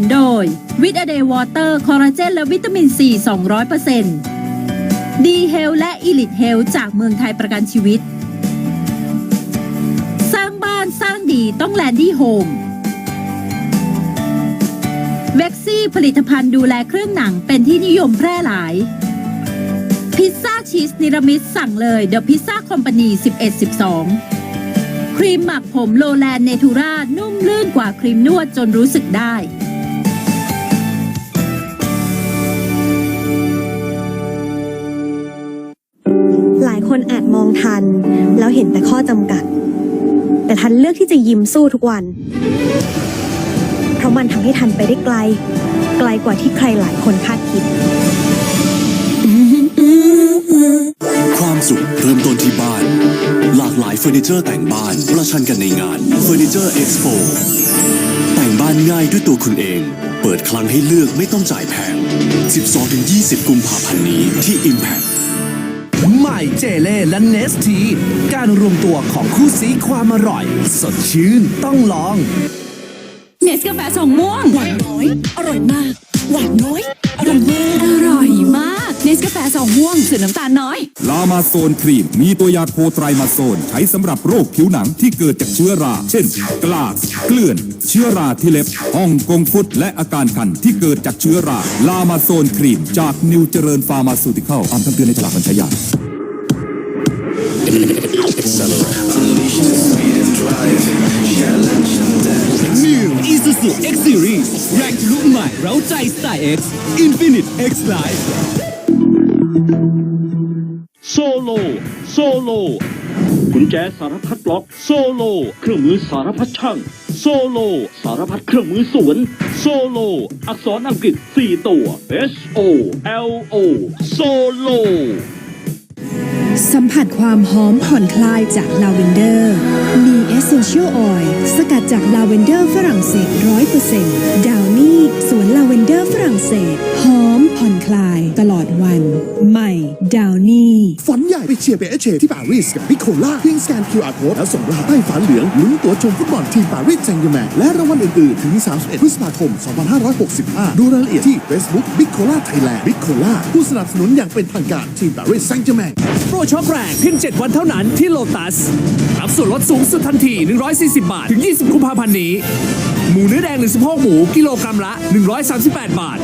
นโดยวิตาเดย์วอเตอร์คอลลาเจนและวิตามินซี200%ดีเฮลและอีลิทเฮลจากเมืองไทยประกันชีวิต สร้างบ้านสร้างดีต้องแลนดี้โฮมเว็กซี่ผลิตภัณฑ์ดูแลเครื่องหนังเป็นที่นิยมแพร่หลาย พิซซ่าชีสนิรมิตสั่งเลยเดอะพิซซ่าคอมพานี1112 ครีมหมักผมโลแลนเนทูรานุ่มลื่นกว่าครีมนวดจนรู้สึกได้ คนอาจมองทัน แล้วเห็นแต่ข้อจำกัด แต่ทันเลือกที่จะยิ้มสู้ทุกวัน เพราะมันทำให้ทันไปได้ไกล ไกลกว่าที่ใครหลายคนคาดคิด ความสุขเริ่มต้นที่บ้าน หลากหลายเฟอร์นิเจอร์แต่งบ้านประชันกันในงานเฟอร์นิเจอร์เอ็กซ์โปแต่งบ้านง่ายด้วยตัวคุณเอง เปิดคลังให้เลือกไม่ต้องจ่ายแพง 12-20 กุมภาพันธ์นี้ที่ Impact ม่เจเล่และเนสที การรวมตัวของคู่ซีความอร่อย สดชื่นต้องลอง เนสกาแฟสองม่วง หวานน้อย อร่อยมาก หวานน้อย อร่อยมากอร่อยมาก เนสกาแฟสองม่วงสูตรน้ำตาลน้อย ลามาโซนครีม มีตัวยาโคไตรมาโซน ใช้สำหรับโรคผิวหนังที่เกิดจากเชื้อรา เช่น กลากเกลื่อน เชื้อราที่เล็บอ่องกงฟุดและอาการคันที่เกิดจากเชื้อรา ลามาโซนครีม จากนิวเจริญฟาร์มาซูติคอลตามคำเตือนในฉลากบรรชยา New Isuzu X Series แรงทะลุใหม่เร้าใจสไตล์ X Infinite X Life โซโลโซโลกุญแจสารพัดล็อกโซโล เครื่องมือสารพัดช่าง โซโล สารพัดเครื่องมือสวน โซโล อักษรอังกฤษ 4 ตัว S O L O โซโล สัมผัสความหอมผ่อนคลายจากลาเวนเดอร์ มีเอสเซนเชียลออยล์สกัดจากลาเวนเดอร์ฝรั่งเศสร้อยเปอร์เซ็นต์ดาวนี่สวนลาเวนเดอร์ฝรั่งเศส หอมผ่อนคลายตลอดวัน ใหม่ดาวนี่ ฝันใหญ่ไปเชียร์เปเชที่ปารีสกับพิโคล่าเพียงสแกน QR Code แล้วส่งรหัสใต้ฝาเหลืองลุ้นตั๋วชมฟุตบอลทีมปารีสแซงต์แร์แมงและรางวัลอื่นๆ ถึง 31 พฤษภาคม 2565 ดูรายละเอียดที่ Facebook บิโคล่าไทยแลนด์บิโคล่าผู้สนับสนุนอย่างเป็นทางการทีมปารีสแซงต์แร์แมงโปรช็อปแรงเพียง 7 วันเท่านั้นที่โลตัสรับส่วนลดสูงสุดทันที 140 บาท ถึง 20 กุมภาพันธ์นี้หมูเนื้อแดงหรือ16หมูกิโลกรัมละ 138 บาท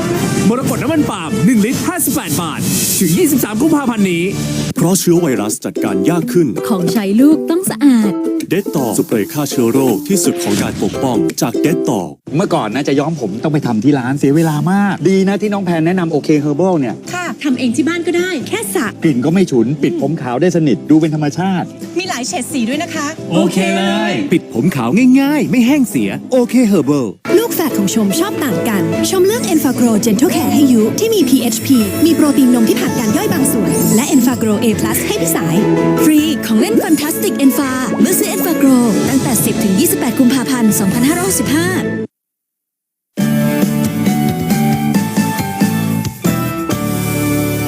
มรกตน้ำมันปาล์ม1ลิตร 58 บาท ถึง 23 กุมภาพันธ์นี้เพราะเชื้อไวรัสจัดการยากขึ้น ของใช้ลูกต้องสะอาด เดตต่อสเปรย์ฆ่าเชื้อโรคที่สุดของการปกป้องจากเดตต่อ เมื่อก่อนนะจะย้อมผมต้องไปทำที่ร้านเสียเวลามาก ดีนะที่น้องแพนแนะนำโอเคเฮอร์เบิลเนี่ย ค่ะ ทำเองที่บ้านก็ได้ แค่สระกลิ่นก็ไม่ฉุน ปิดผมขาวได้สนิทดูเป็นธรรมชาติ มีหลายเฉดสีด้วยนะคะโอเคเลยปิดผมขาวง่ายๆ ไม่แห้งเสียโอเคเฮอร์เบิลลูกแฝ ดของชมชอบต่างกัน ชมเลือก e n f a g r o Gentle Care ให้ยุที่มี PHP มีโปรตีนนมที่ผ่านการย่อยบางส่วน และ e n f a g r o A+ ให้พี่สาย ฟรีของเล่นแฟนตาสติก e n f a เมื่อซื้อ e n f a g r o ตั้งแต่ 10ถึง28 กุมภาพันธ์ 2565